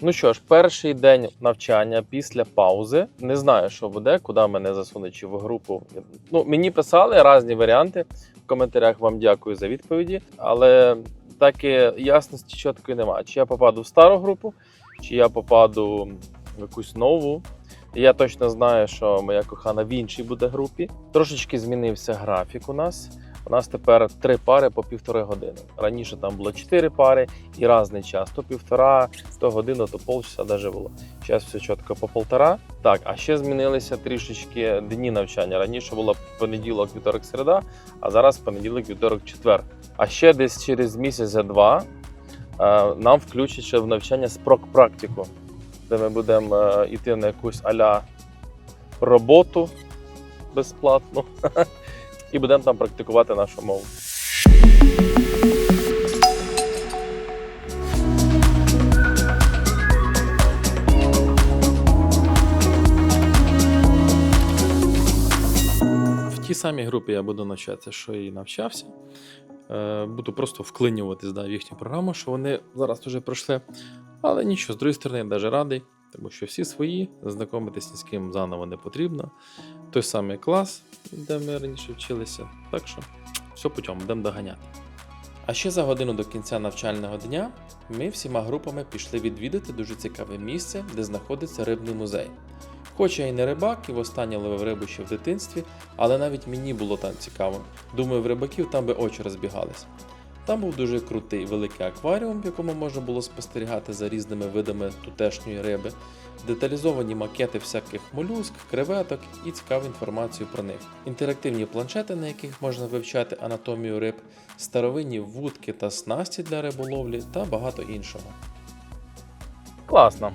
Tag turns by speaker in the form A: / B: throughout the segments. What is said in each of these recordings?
A: Ну що ж, перший день навчання після паузи. Не знаю, що буде, куди мене засунуть чи в групу. Ну, мені писали різні варіанти. В коментарях вам дякую за відповіді, але так і ясності чіткої немає. Чи я попаду в стару групу, чи я попаду в якусь нову. Я точно знаю, що моя кохана в іншій буде групі. Трошечки змінився графік у нас. У нас тепер три пари по півтори години. Раніше там було чотири пари і різний час. То півтора, то годину, то полчаса навіть було. Зараз все чітко по полтора. Так, а ще змінилися трішечки дні навчання. Раніше було понеділок, вівторок, середа, а зараз понеділок, вівторок, четвер. А ще десь через місяць-два е, нам включать ще в навчання спрок-практику, де ми будемо е, йти на якусь аля роботу безплатну і будемо там практикувати нашу мову. В тій самій групі я буду навчатися, що і навчався. Е, Буду просто вклинюватись да, в їхню програму, що вони зараз вже пройшли. Але нічого, з другої сторони, я навіть радий, тому що всі свої, знайомитись ні з ким заново не потрібно. Той самий клас, де ми раніше вчилися. Так що все путем, будемо доганяти. А ще за годину до кінця навчального дня ми всіма групами пішли відвідати дуже цікаве місце, де знаходиться рибний музей. Хоч я і не рибак, і востаннє ловив рибу ще в дитинстві, але навіть мені було там цікаво. Думаю, в рибаків там би очі розбігались. Там був дуже крутий великий акваріум, в якому можна було спостерігати за різними видами тутешньої риби, деталізовані макети всяких молюск, креветок і цікаву інформацію про них, інтерактивні планшети, на яких можна вивчати анатомію риб, старовинні вудки та снасті для риболовлі та багато іншого. Класно.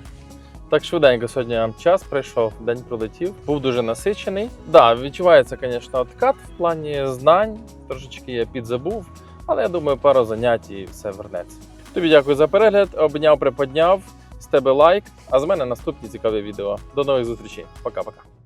A: Так швиденько сьогодні час прийшов, день пролетів. Був дуже насичений. Да, відчувається, звісно, откат в плані знань. Трошечки я підзабув, але я думаю, пару занять і все вернеться. Тобі дякую за перегляд. Обняв, приподняв. З тебе лайк, а з мене наступні цікаві відео. До нових зустрічей. Пока-пока.